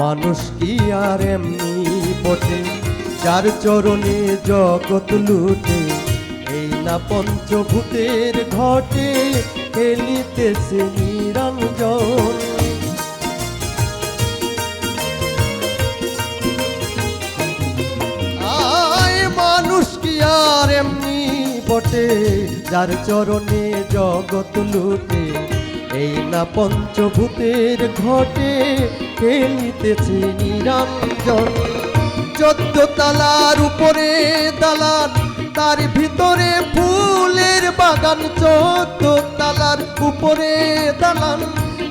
মানুষ কি আর এমনি বটে? যার চরণে জগৎ লুটে, এই না পঞ্চভূতের ঘটে, খেলিতেছে নিরঞ্জন আর এমনি বটে? যার চরণে জগৎ লুটে এই না পঞ্চভূতের ঘটে খেলিতেছে নিরঞ্জন চোদ্দ তালার উপরে দালান, তার ভিতরে ফুলের বাগান। চোদ্দ তালার উপরে দালান,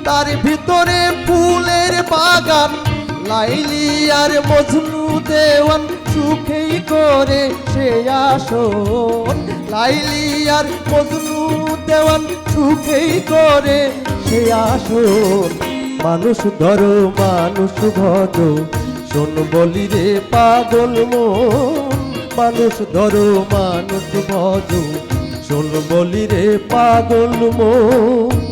তার ভিতরে ফুলের বাগান। লাইলি আর মজনু দেওয়ান সুখেই করে সে আসন। লাইলি আর মজনু দেওয়ান সুখেই করে সে আসন মানুষ ধরো, মানুষ ভজ। শোন বলি রে পাগল মো মানুষ ধরো, মানুষ ভজ। শোন বলি রে পাগল মন।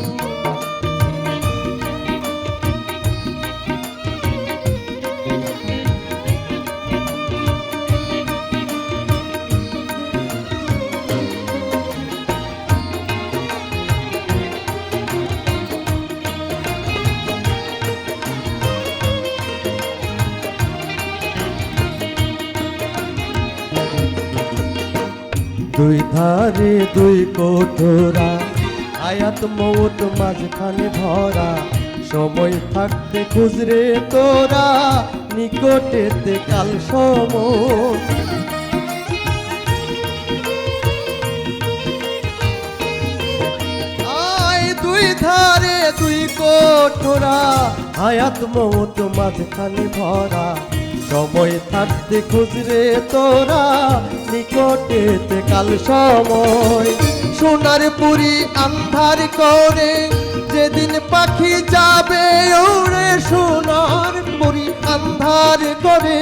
দুই ধারে দুই কোঠরা আয়াত মৌত মাঝখানে ভরা সময় থাকতে খুজরে তোরা। নিকটেতে কাল সময়। দুই ধারে দুই কোঠরা হায়াত মৌত মাঝখানে ভরা সময় থাকতে খুঁজরে তোরা, নিকটেতে কাল সময়। সোনার পুরি আন্ধার করে, যেদিন পাখি যাবে ওরে সোনার পুরি আন্ধার করে,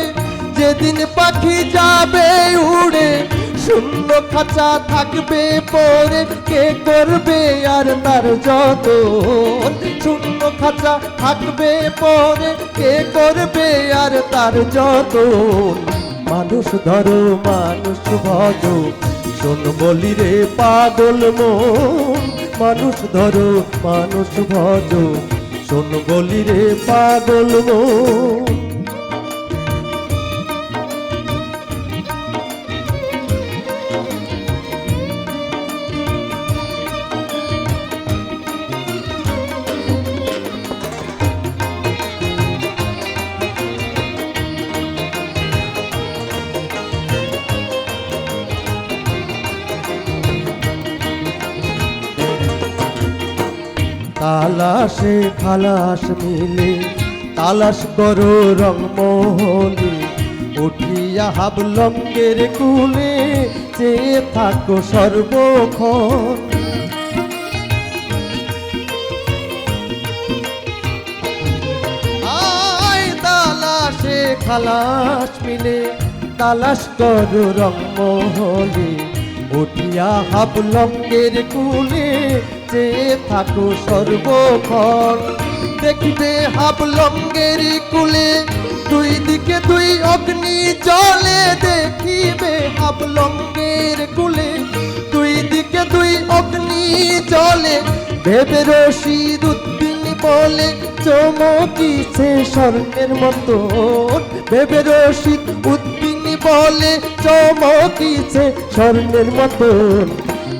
যেদিন পাখি যাবে উড়ে শূন্য খাঁচা থাকবে পরে কে করবে আর তার যত? শূন্য খাঁচা থাকবে পরে কে করবে আর তার যত? মানুষ ধরো, মানুষ ভজ, শোন বলি রে পাগল মন। মানুষ ধরো, মানুষ ভজ, শোন বলি রে পাগল মন। তালাশে খালাস মিলে, তালাশ করো রংমহলে উঠিয়া হাবলঙ্গের কুলে, চেয়ে থাকো সর্বক্ষণ। তালাশে খালাস মিলে, তালাশ করো রংমহলে উঠিয়া হাবলঙ্গের কুলে চেয়ে থাকো সর্বক্ষণ, দেখবে হাবলঙ্গের কুলে, দুই দিকে দুই অগ্নি জলে, দেখিবে হাবলঙ্গের কুলে, দুই দিকে দুই অগ্নি জলে, ভেবে রশিদ উদ্দিন বলে চমকিছে স্বর্ণের মতো, ভেবে রশিদ উদ্দিন বলে চমকিছে স্বর্ণের মতন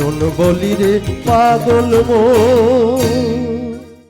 শোন বলি রে পাগল মন।